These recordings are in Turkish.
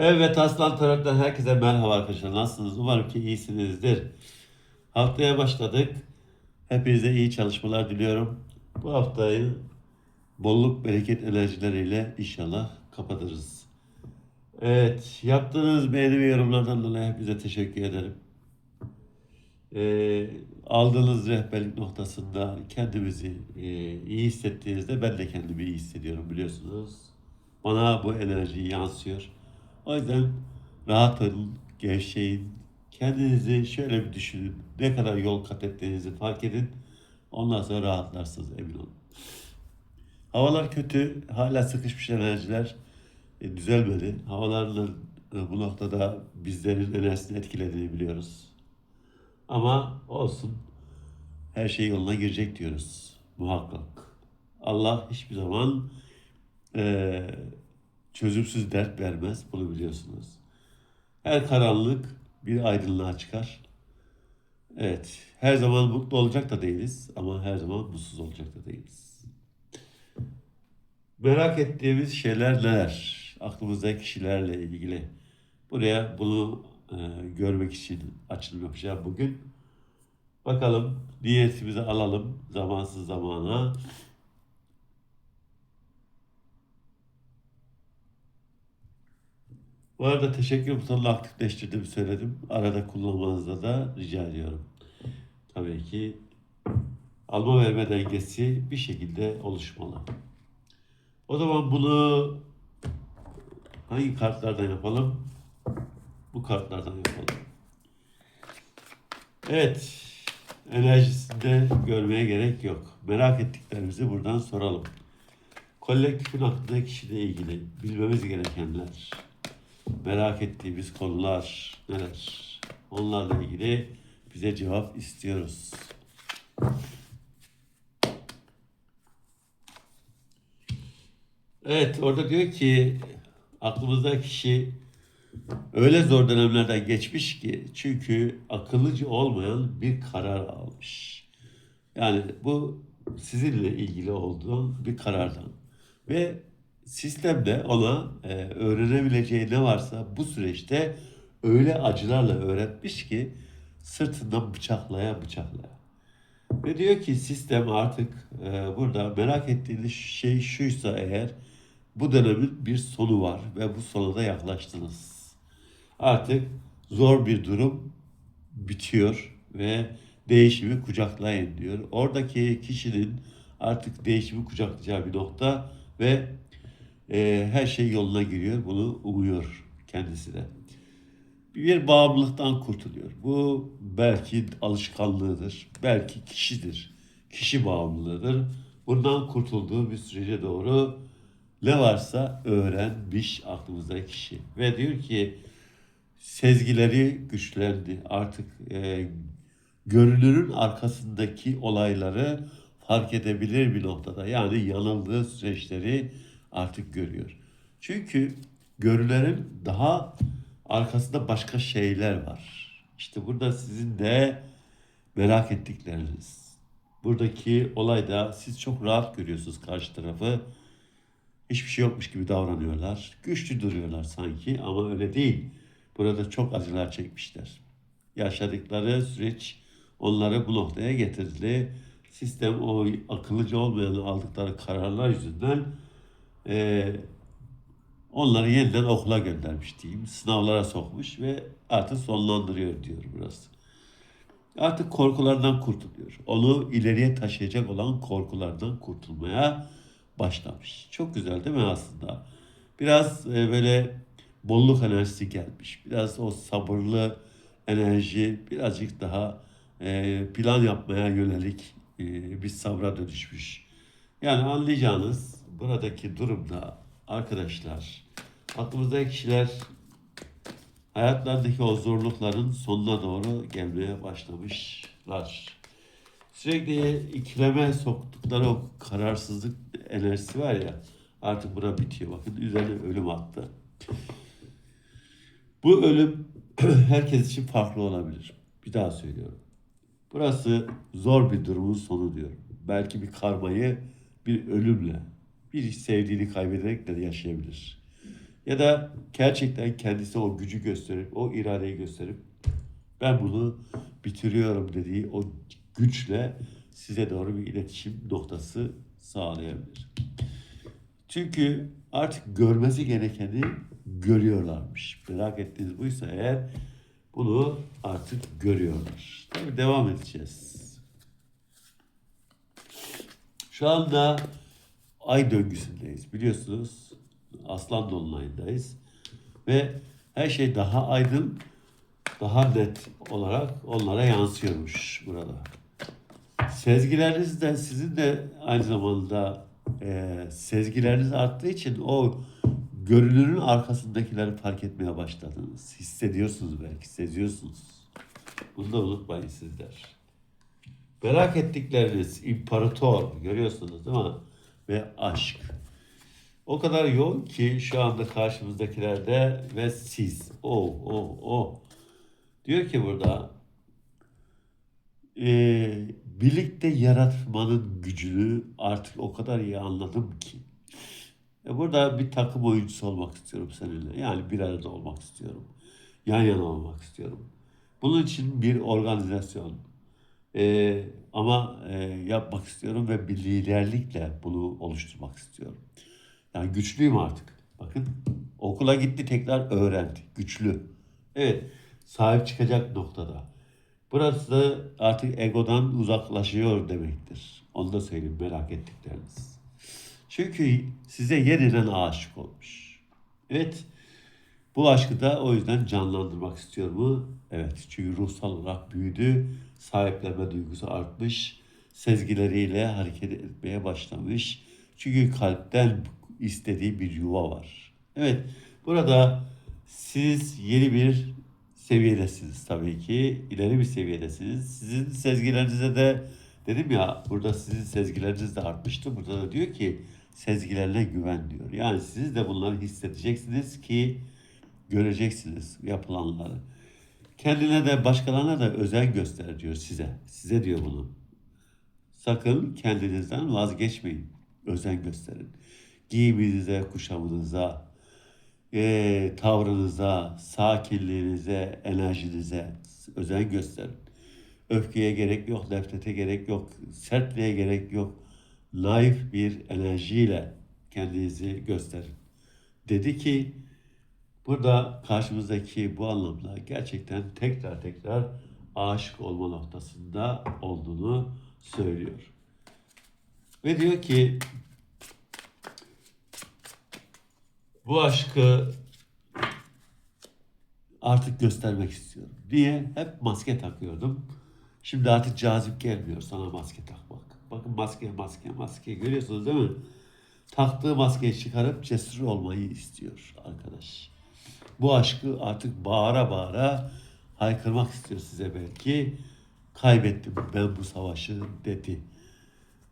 Evet Aslan Taraf'tan herkese merhaba arkadaşlar. Nasılsınız? Umarım ki iyisinizdir. Haftaya başladık. Hepinize iyi çalışmalar diliyorum. Bu haftayı bolluk bereket enerjileriyle inşallah kapatırız. Evet, yaptığınız beğeni ve yorumlardan dolayı hepinize teşekkür ederim. Ee, aldığınız rehberlik noktasında kendimizi e, iyi hissettiğinizde ben de kendimi iyi hissediyorum biliyorsunuz. Bana bu enerji yansıyor. O yüzden rahat olun, gevşeyin. Kendinizi şöyle bir düşünün. Ne kadar yol kat ettiğinizi fark edin. Ondan sonra rahatlarsınız emin olun. Havalar kötü, hala sıkışmış enerjiler e, düzelmedi. Havaların e, bu noktada bizlerin enerjisini etkilediğini biliyoruz. Ama olsun. Her şey yoluna girecek diyoruz. Muhakkak. Allah hiçbir zaman eee, çözümsüz dert vermez. Bunu biliyorsunuz. Her karanlık bir aydınlığa çıkar. Evet. Her zaman mutlu olacak da değiliz. Ama her zaman mutsuz olacak da değiliz. Merak ettiğimiz şeyler neler? Aklımızdaki kişilerle ilgili. Buraya bunu e, görmek için açılım yapacağım bugün. Bakalım niyetimizi alalım zamansız zamana. Bu arada teşekkür butonunu aktifleştirdim söyledim. Arada kullanmanızda da rica ediyorum. Tabii ki alma verme dengesi bir şekilde oluşmalı. O zaman bunu hangi kartlardan yapalım? Bu kartlardan yapalım. Evet. Enerjisinde görmeye gerek yok. Merak ettiklerimizi buradan soralım. Kolektifin aklındaki kişiyle ilgili bilmemiz gerekenler, merak ettiğimiz konular neler? Onlarla ilgili bize cevap istiyoruz. Evet, orada diyor ki aklımızdaki kişi öyle zor dönemlerden geçmiş ki çünkü akıllıcı olmayan bir karar almış. Yani bu sizinle ilgili olduğu bir karardan. Ve sistemde ona e, öğrenebileceği ne varsa bu süreçte öyle acılarla öğretmiş ki sırtından bıçaklaya bıçaklaya. Ve diyor ki sistem artık e, burada merak ettiğiniz şey şuysa eğer bu dönemin bir sonu var ve bu sona da yaklaştınız. Artık zor bir durum bitiyor ve değişimi kucaklayın diyor. Oradaki kişinin artık değişimi kucaklayacağı bir nokta ve e, her şey yoluna giriyor. Bunu umuyor kendisi de. Bir bağımlılıktan kurtuluyor. Bu belki alışkanlığıdır, belki kişidir. Kişi bağımlılığıdır. Bundan kurtulduğu bir sürece doğru ne varsa öğrenmiş aklımızdaki kişi. Ve diyor ki sezgileri güçlendi. Artık e, görünürün arkasındaki olayları fark edebilir bir noktada. Yani yanıldığı süreçleri artık görüyor. Çünkü görülerin daha arkasında başka şeyler var. İşte burada sizin de merak ettikleriniz. Buradaki olayda siz çok rahat görüyorsunuz karşı tarafı. Hiçbir şey yokmuş gibi davranıyorlar. Güçlü duruyorlar sanki ama öyle değil. Burada çok acılar çekmişler. Yaşadıkları süreç onları bu noktaya getirdi. Sistem o akıllıca olmayan aldıkları kararlar yüzünden eee, onları yeniden okula göndermiş diyeyim. Sınavlara sokmuş ve artık sonlandırıyor diyor burası. Artık korkulardan kurtuluyor. Onu ileriye taşıyacak olan korkulardan kurtulmaya başlamış. Çok güzel değil mi aslında? Biraz e, böyle bolluk enerjisi gelmiş. Biraz o sabırlı enerji birazcık daha e, plan yapmaya yönelik e, bir sabra dönüşmüş. Yani anlayacağınız buradaki durumda arkadaşlar aklımızdaki kişiler hayatlardaki o zorlukların sonuna doğru gelmeye başlamışlar. Sürekli ikileme soktukları o kararsızlık enerjisi var ya artık buna bitiyor. Bakın üzerine ölüm attı. Bu ölüm herkes için farklı olabilir. Bir daha söylüyorum. Burası zor bir durumun sonu diyorum. Belki bir karmayı bir ölümle, bir sevdiğini kaybederek de yaşayabilir. Ya da gerçekten kendisi o gücü gösterip, o iradeyi gösterip ben bunu bitiriyorum dediği o güçle size doğru bir iletişim noktası sağlayabilir. Çünkü artık görmesi gerekeni görüyorlarmış. Merak ettiğiniz buysa eğer bunu artık görüyorlar. Tabii devam edeceğiz. Şu anda ay döngüsündeyiz. Biliyorsunuz Aslan Dolunay'ındayız. Ve her şey daha aydın, daha net olarak onlara yansıyormuş burada. Sezgileriniz de sizin de aynı zamanda e, sezgileriniz arttığı için o görünürün arkasındakileri fark etmeye başladınız. Hissediyorsunuz belki, seziyorsunuz. Bunu da unutmayın sizler. Merak ettikleriniz imparator görüyorsunuz değil mi? Ve aşk. O kadar yoğun ki şu anda karşımızdakilerde ve siz. O, o, o. Diyor ki burada e, birlikte yaratmanın gücünü artık o kadar iyi anladım ki. E, burada bir takım oyuncusu olmak istiyorum seninle. Yani bir arada olmak istiyorum. Yan yana olmak istiyorum. Bunun için bir organizasyon. E, ama e, yapmak istiyorum ve bir liderlikle bunu oluşturmak istiyorum. Yani güçlüyüm artık. Bakın okula gitti tekrar öğrendi. Güçlü. Evet sahip çıkacak noktada. Burası da artık egodan uzaklaşıyor demektir. Onu da söyleyeyim merak ettikleriniz. Çünkü size yeniden aşık olmuş. Evet bu aşkı da o yüzden canlandırmak istiyor mu? Evet çünkü ruhsal olarak büyüdü. Sahiplenme duygusu artmış. Sezgileriyle hareket etmeye başlamış. Çünkü kalpten istediği bir yuva var. Evet burada siz yeni bir seviyedesiniz tabii ki. İleri bir seviyedesiniz. Sizin sezgilerinize de dedim ya burada sizin sezgileriniz de artmıştı. Burada da diyor ki sezgilerine güven diyor. Yani siz de bunları hissedeceksiniz ki göreceksiniz yapılanları. Kendine de başkalarına da özen göster diyor size. Size diyor bunu. Sakın kendinizden vazgeçmeyin. Özen gösterin. Giyiminize, kuşamınıza, e, tavrınıza, sakinliğinize, enerjinize özen gösterin. Öfkeye gerek yok, nefrete gerek yok, sertliğe gerek yok. Naif bir enerjiyle kendinizi gösterin. Dedi ki burada karşımızdaki bu anlamda gerçekten tekrar tekrar aşık olma noktasında olduğunu söylüyor. Ve diyor ki bu aşkı artık göstermek istiyorum. Niye? Hep maske takıyordum. Şimdi artık cazip gelmiyor sana maske takmak. Bakın maske, maske, maske. Görüyorsunuz değil mi? Taktığı maskeyi çıkarıp cesur olmayı istiyor arkadaş. Bu aşkı artık bağıra bağıra haykırmak istiyor size belki. Kaybettim ben bu savaşı dedi.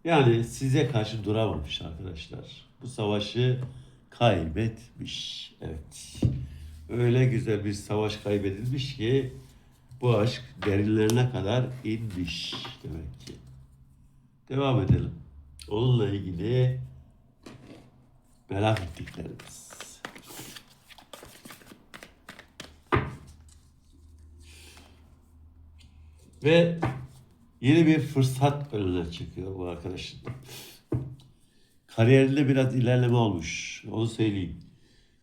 Yani size karşı duramamış arkadaşlar. Bu savaşı kaybetmiş. Evet. Öyle güzel bir savaş kaybedilmiş ki bu aşk derinlerine kadar inmiş demek ki. Devam edelim. Onunla ilgili merak ettiklerimiz. Ve yeni bir fırsat önüne çıkıyor bu arkadaşın. Kariyerinde biraz ilerleme olmuş. Onu söyleyeyim.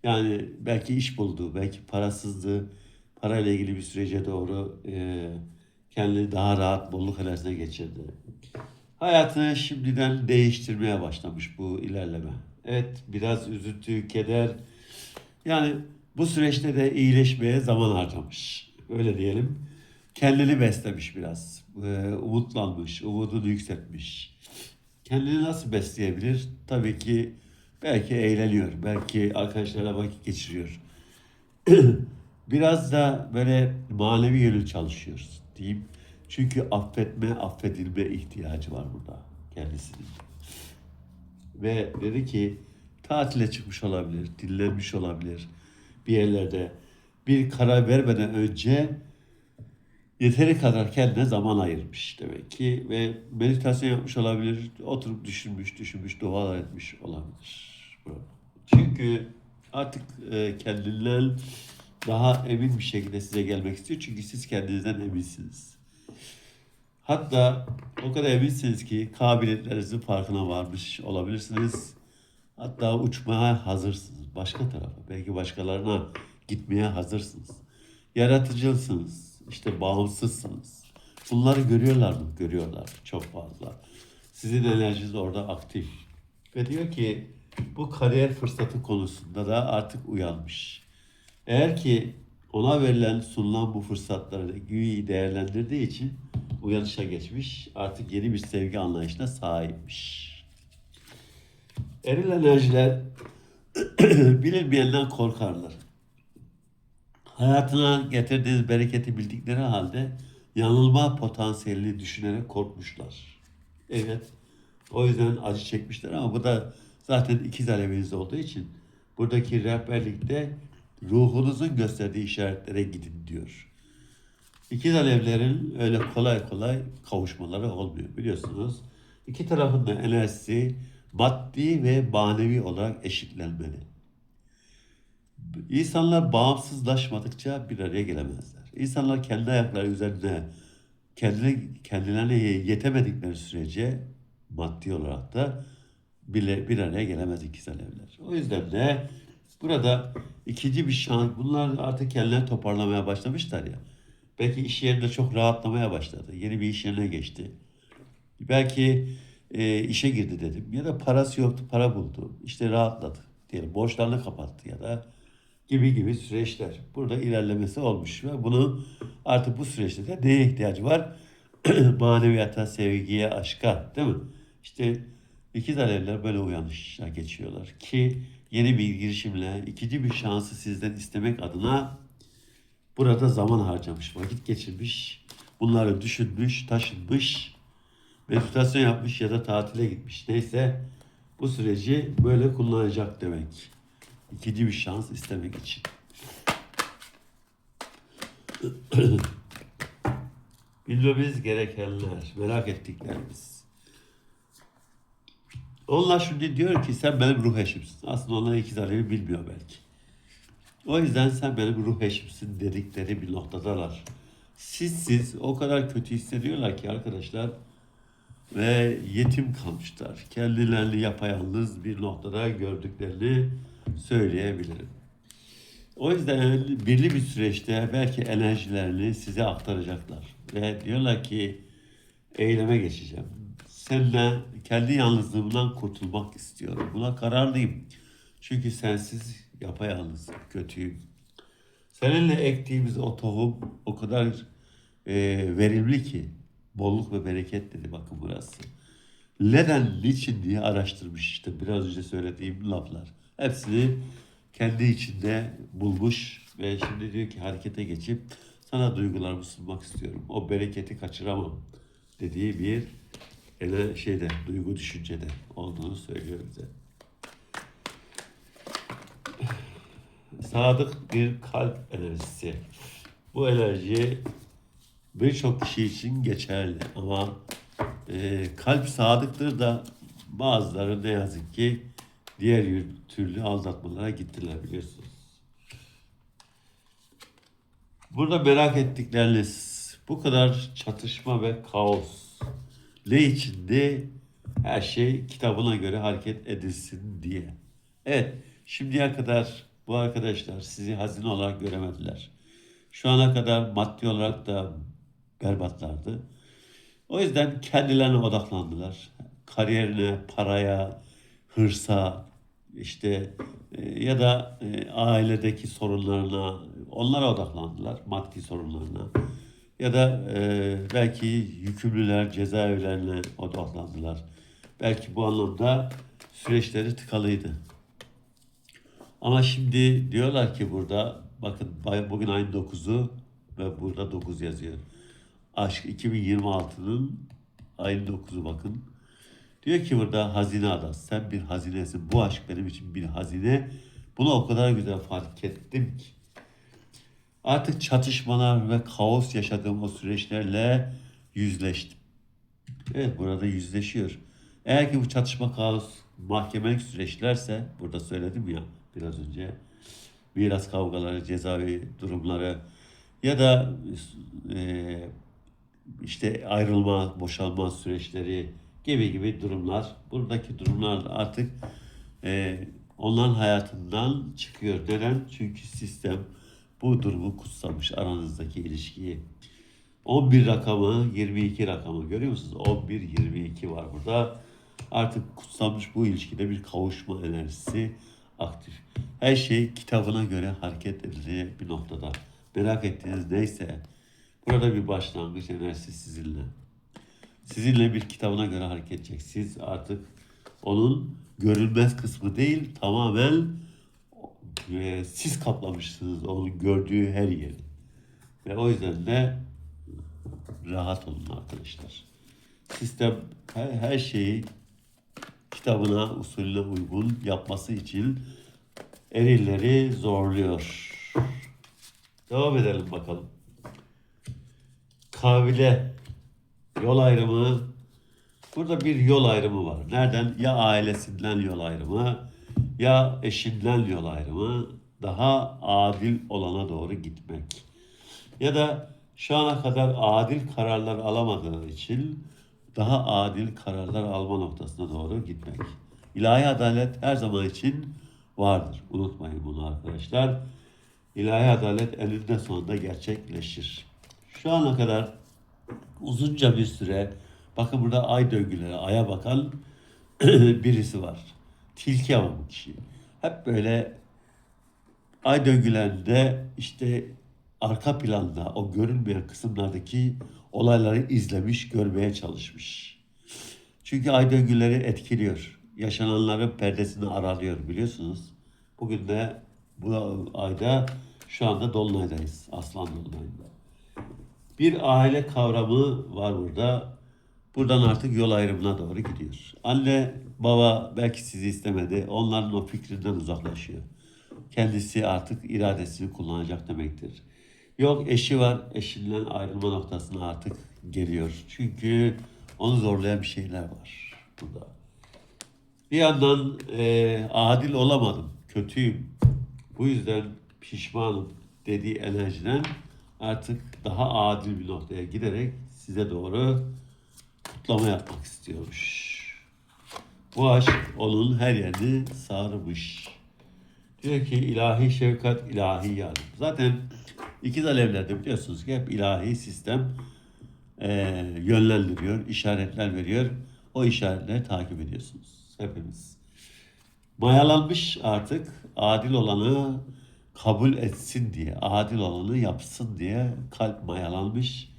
Yani belki iş buldu, belki parasızdı. Parayla ilgili bir sürece doğru e, kendini daha rahat bolluk enerjisine geçirdi. Hayatını şimdiden değiştirmeye başlamış bu ilerleme. Evet biraz üzüntü, keder. Yani bu süreçte de iyileşmeye zaman harcamış. Öyle diyelim. Kendini beslemiş biraz. E, umutlanmış, umudunu yükseltmiş. Kendini nasıl besleyebilir? Tabii ki belki eğleniyor, belki arkadaşlarla vakit geçiriyor. Biraz da böyle manevi yönü çalışıyoruz diyeyim. Çünkü affetme, affedilme ihtiyacı var burada kendisinin. Ve dedi ki tatile çıkmış olabilir, dinlenmiş olabilir bir yerlerde. Bir karar vermeden önce yeteri kadar kendine zaman ayırmış demek ki ve meditasyon yapmış olabilir, oturup düşünmüş, düşünmüş, dualar etmiş olabilir. Çünkü artık e, kendinden daha emin bir şekilde size gelmek istiyor. Çünkü siz kendinizden eminsiniz. Hatta o kadar eminsiniz ki kabiliyetlerinizin farkına varmış olabilirsiniz. Hatta uçmaya hazırsınız. Başka tarafa, belki başkalarına gitmeye hazırsınız. Yaratıcısınız. İşte bağımsızsınız. Bunları görüyorlar mı? Görüyorlar. Çok fazla. Sizin enerjiniz orada aktif. Ve diyor ki bu kariyer fırsatı konusunda da artık uyanmış. Eğer ki ona verilen sunulan bu fırsatları güyü değerlendirdiği için uyanışa geçmiş. Artık yeni bir sevgi anlayışına sahipmiş. Eril enerjiler bilinmeyenden korkarlar. Hayatına getirdiğiniz bereketi bildikleri halde yanılma potansiyelini düşünerek korkmuşlar. Evet. O yüzden acı çekmişler ama bu da zaten ikiz aleviniz olduğu için buradaki rehberlikte ruhunuzun gösterdiği işaretlere gidin diyor. İkiz alevlerin öyle kolay kolay kavuşmaları olmuyor biliyorsunuz. İki tarafın da enerjisi maddi ve manevi olarak eşitlenmeli. İnsanlar bağımsızlaşmadıkça bir araya gelemezler. İnsanlar kendi ayakları üzerine kendine, kendilerine yetemedikleri sürece maddi olarak da bir, bir araya gelemez ikiz alevler. O yüzden de burada ikinci bir şans, bunlar artık kendilerini toparlamaya başlamışlar ya. Belki iş yerinde çok rahatlamaya başladı. Yeni bir iş yerine geçti. Belki e, işe girdi dedim. Ya da parası yoktu, para buldu. İşte rahatladı diyelim. Borçlarını kapattı ya da gibi gibi süreçler. Burada ilerlemesi olmuş ve bunu artık bu süreçte de neye ihtiyacı var? Maneviyata, sevgiye, aşka değil mi? İşte ikiz alevler böyle uyanışa geçiyorlar ki yeni bir girişimle ikinci bir şansı sizden istemek adına burada zaman harcamış, vakit geçirmiş, bunları düşünmüş, taşınmış, meditasyon yapmış ya da tatile gitmiş. Neyse bu süreci böyle kullanacak demek. İkinci bir şans istemek için. Bilmemiz gerekenler, merak ettiklerimiz. Onlar şimdi diyor ki sen benim ruh eşimsin. Aslında onlar ikiz alevi bilmiyor belki. O yüzden sen benim ruh eşimsin dedikleri bir noktadalar. Sizsiz o kadar kötü hissediyorlar ki arkadaşlar ve yetim kalmışlar. Kendilerini yapayalnız bir noktada gördüklerini söyleyebilirim. O yüzden birli bir süreçte belki enerjilerini size aktaracaklar. Ve diyorlar ki eyleme geçeceğim. Seninle kendi yalnızlığımdan kurtulmak istiyorum. Buna kararlıyım. Çünkü sensiz yapayalnız, kötüyüm. Seninle ektiğimiz o tohum o kadar e, verimli ki bolluk ve bereket dedi bakın burası. Neden, niçin diye araştırmış işte biraz önce söylediğim laflar. Hepsini kendi içinde bulmuş ve şimdi diyor ki harekete geçip sana duygularımı sunmak istiyorum. O bereketi kaçıramam dediği bir ele şeyde duygu düşüncede olduğunu söylüyor bize. Sadık bir kalp enerjisi. Bu enerji birçok kişi için geçerli ama e, kalp sadıktır da bazıları ne yazık ki diğer türlü aldatmalara gittiler biliyorsunuz. Burada merak ettikleriniz bu kadar çatışma ve kaos ne içindi? Her şey kitabına göre hareket edilsin diye. Evet, şimdiye kadar bu arkadaşlar sizi hazine olarak göremediler. Şu ana kadar maddi olarak da berbatlardı. O yüzden kendilerine odaklandılar. Kariyerine, paraya, hırsa, işte e, ya da e, ailedeki sorunlarına, onlara odaklandılar, maddi sorunlarına. Ya da e, belki yükümlüler cezaevlerine odaklandılar. Belki bu anlamda süreçleri tıkalıydı. Ama şimdi diyorlar ki burada bakın bugün ayın 9'u ve burada 9 yazıyor. Aşk 2026'nın ayın 9'u bakın. Diyor ki burada hazine adası. Sen bir hazinesin. Bu aşk benim için bir hazine. Bunu o kadar güzel fark ettim ki. Artık çatışmalar ve kaos yaşadığım o süreçlerle yüzleştim. Evet burada yüzleşiyor. Eğer ki bu çatışma kaos mahkemelik süreçlerse burada söyledim ya biraz önce. Miras kavgaları, cezaevi durumları ya da e, işte ayrılma, boşalma süreçleri gibi gibi durumlar. Buradaki durumlar artık e, onların hayatından çıkıyor. Neden? Çünkü sistem bu durumu kutsamış aranızdaki ilişkiyi. 11 rakamı, 22 rakamı görüyor musunuz? 11, 22 var burada. Artık kutsanmış bu ilişkide bir kavuşma enerjisi aktif. Her şey kitabına göre hareket edilecek bir noktada. Merak ettiğiniz neyse burada bir başlangıç enerjisi sizinle. Sizinle bir kitabına göre hareket edecek. Siz artık onun görünmez kısmı değil tamamen e, siz kaplamışsınız onun gördüğü her yeri. Ve o yüzden de rahat olun arkadaşlar. Sistem her, her şeyi kitabına, usulüne uygun yapması için erilleri zorluyor. Devam edelim bakalım. Kavile yol ayrımı burada bir yol ayrımı var. Nereden? Ya ailesinden yol ayrımı ya eşinden yol ayrımı daha adil olana doğru gitmek. Ya da şu ana kadar adil kararlar alamadığı için daha adil kararlar alma noktasına doğru gitmek. İlahi adalet her zaman için vardır. Unutmayın bunu arkadaşlar. İlahi adalet eninde sonunda gerçekleşir. Şu ana kadar uzunca bir süre bakın burada ay döngüleri, aya bakan birisi var. Tilki ama bu kişi. Hep böyle ay döngülerinde işte arka planda o görünmeyen kısımlardaki olayları izlemiş, görmeye çalışmış. Çünkü ay döngüleri etkiliyor. Yaşananların perdesini aralıyor biliyorsunuz. Bugün de bu ayda şu anda Dolunay'dayız. Aslan Dolunay'ında. Bir aile kavramı var burada. Buradan artık yol ayrımına doğru gidiyor. Anne, baba belki sizi istemedi. Onların o fikrinden uzaklaşıyor. Kendisi artık iradesini kullanacak demektir. Yok eşi var, eşinden ayrılma noktasına artık geliyor. Çünkü onu zorlayan bir şeyler var burada. Bir yandan e, adil olamadım, kötüyüm. Bu yüzden pişmanım dediği enerjiden artık daha adil bir noktaya giderek size doğru kutlama yapmak istiyormuş. Bu aşk onun her yerini sarmış. Diyor ki ilahi şefkat, ilahi yardım. Zaten ikiz alevlerde biliyorsunuz ki hep ilahi sistem e, yönlendiriyor, işaretler veriyor. O işaretleri takip ediyorsunuz hepimiz. Mayalanmış artık adil olanı kabul etsin diye, adil olanı yapsın diye kalp mayalanmış.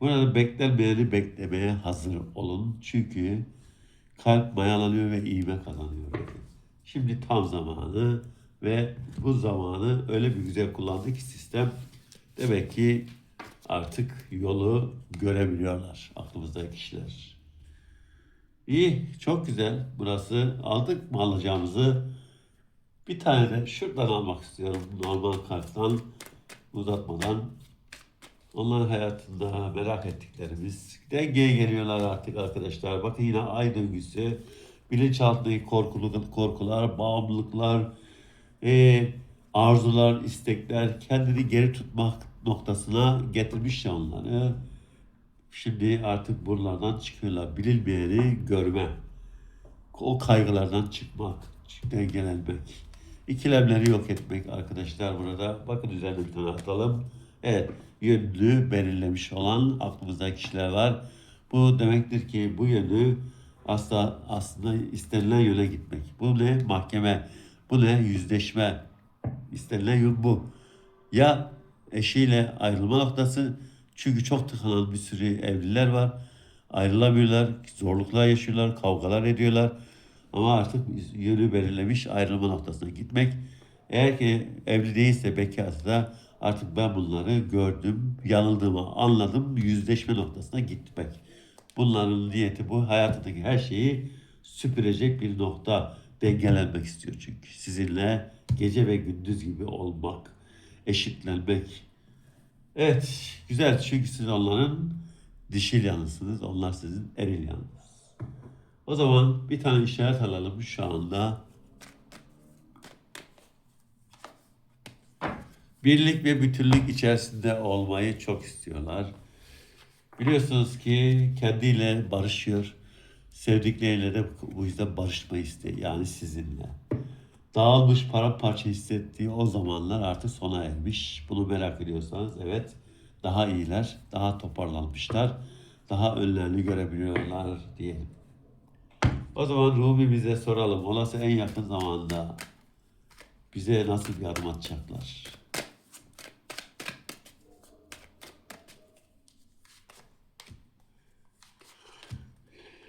Burada beklenmeyeni beklemeye hazır olun. Çünkü kalp mayalanıyor ve iğme kazanıyor. Şimdi tam zamanı ve bu zamanı öyle bir güzel kullandı ki sistem demek ki artık yolu görebiliyorlar aklımızdaki kişiler. İyi, çok güzel. Burası aldık mı alacağımızı. Bir tane de şuradan almak istiyorum. Normal karttan uzatmadan. Onların hayatında merak ettiklerimiz dengeye geliyorlar artık arkadaşlar. Bakın yine ay döngüsü. Bilinçaltındaki korkuluk, korkular, bağımlılıklar, e, arzular, istekler kendini geri tutmak noktasına getirmiş ya onları. Şimdi artık buralardan çıkıyorlar. Bilinmeyeni görme. O kaygılardan çıkmak, dengelenmek. İkilemleri yok etmek arkadaşlar burada. Bakın üzerine bir tane atalım. Evet, yönünü belirlemiş olan aklımızda kişiler var. Bu demektir ki bu yönü aslında aslında istenilen yöne gitmek. Bu ne? Mahkeme. Bu ne? Yüzleşme. İstenilen yol bu. Ya eşiyle ayrılma noktası. Çünkü çok tıkanan bir sürü evliler var. Ayrılamıyorlar, zorluklar yaşıyorlar, kavgalar ediyorlar. Ama artık yönü belirlemiş ayrılma noktasına gitmek. Eğer ki evli değilse bekarsa da artık ben bunları gördüm, yanıldığımı anladım, yüzleşme noktasına gitmek. Bunların niyeti bu. Hayatındaki her şeyi süpürecek bir nokta. Dengelenmek istiyor çünkü. Sizinle gece ve gündüz gibi olmak, eşitlenmek. Evet, güzel çünkü siz onların dişil yanısınız, onlar sizin eril yanınız. O zaman bir tane işaret alalım şu anda. birlik ve bütünlük içerisinde olmayı çok istiyorlar. Biliyorsunuz ki kendiyle barışıyor. Sevdikleriyle de bu yüzden barışma isteği yani sizinle. Dağılmış paramparça hissettiği o zamanlar artık sona ermiş. Bunu merak ediyorsanız evet daha iyiler, daha toparlanmışlar, daha önlerini görebiliyorlar diyelim. O zaman Rumi bize soralım. Olası en yakın zamanda bize nasıl bir adım atacaklar?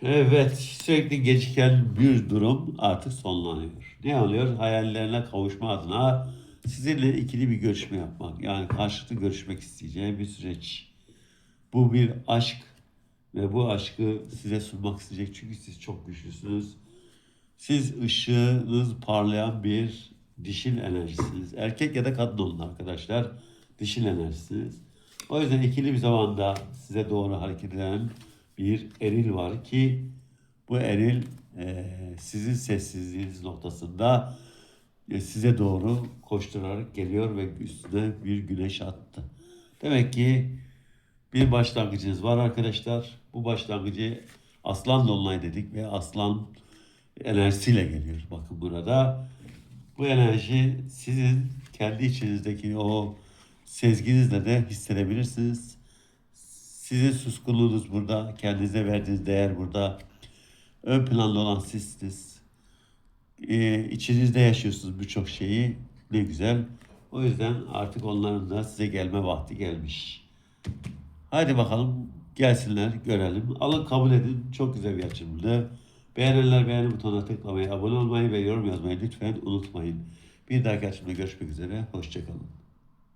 Evet, sürekli geciken bir durum artık sonlanıyor. Ne oluyor? Hayallerine kavuşma adına sizinle ikili bir görüşme yapmak. Yani karşılıklı görüşmek isteyeceği bir süreç. Bu bir aşk ve bu aşkı size sunmak isteyecek. Çünkü siz çok güçlüsünüz. Siz ışığınız parlayan bir dişil enerjisiniz. Erkek ya da kadın olun arkadaşlar. Dişil enerjisiniz. O yüzden ikili bir zamanda size doğru hareket eden bir eril var ki bu eril eee, sizin sessizliğiniz noktasında e, size doğru koşturarak geliyor ve üstüne bir güneş attı. Demek ki bir başlangıcınız var arkadaşlar. Bu başlangıcı aslan dolunay dedik ve aslan enerjisiyle geliyor. Bakın burada bu enerji sizin kendi içinizdeki o sezginizle de hissedebilirsiniz. Sizin suskunluğunuz burada, kendinize verdiğiniz değer burada. Ön planda olan sizsiniz. Ee, içinizde yaşıyorsunuz birçok şeyi. Ne güzel. O yüzden artık onların da size gelme vakti gelmiş. Haydi bakalım gelsinler görelim. Alın kabul edin. Çok güzel bir açılımdı. Beğenenler beğeni butonuna tıklamayı, abone olmayı ve yorum yazmayı lütfen unutmayın. Bir dahaki açımda görüşmek üzere. Hoşçakalın.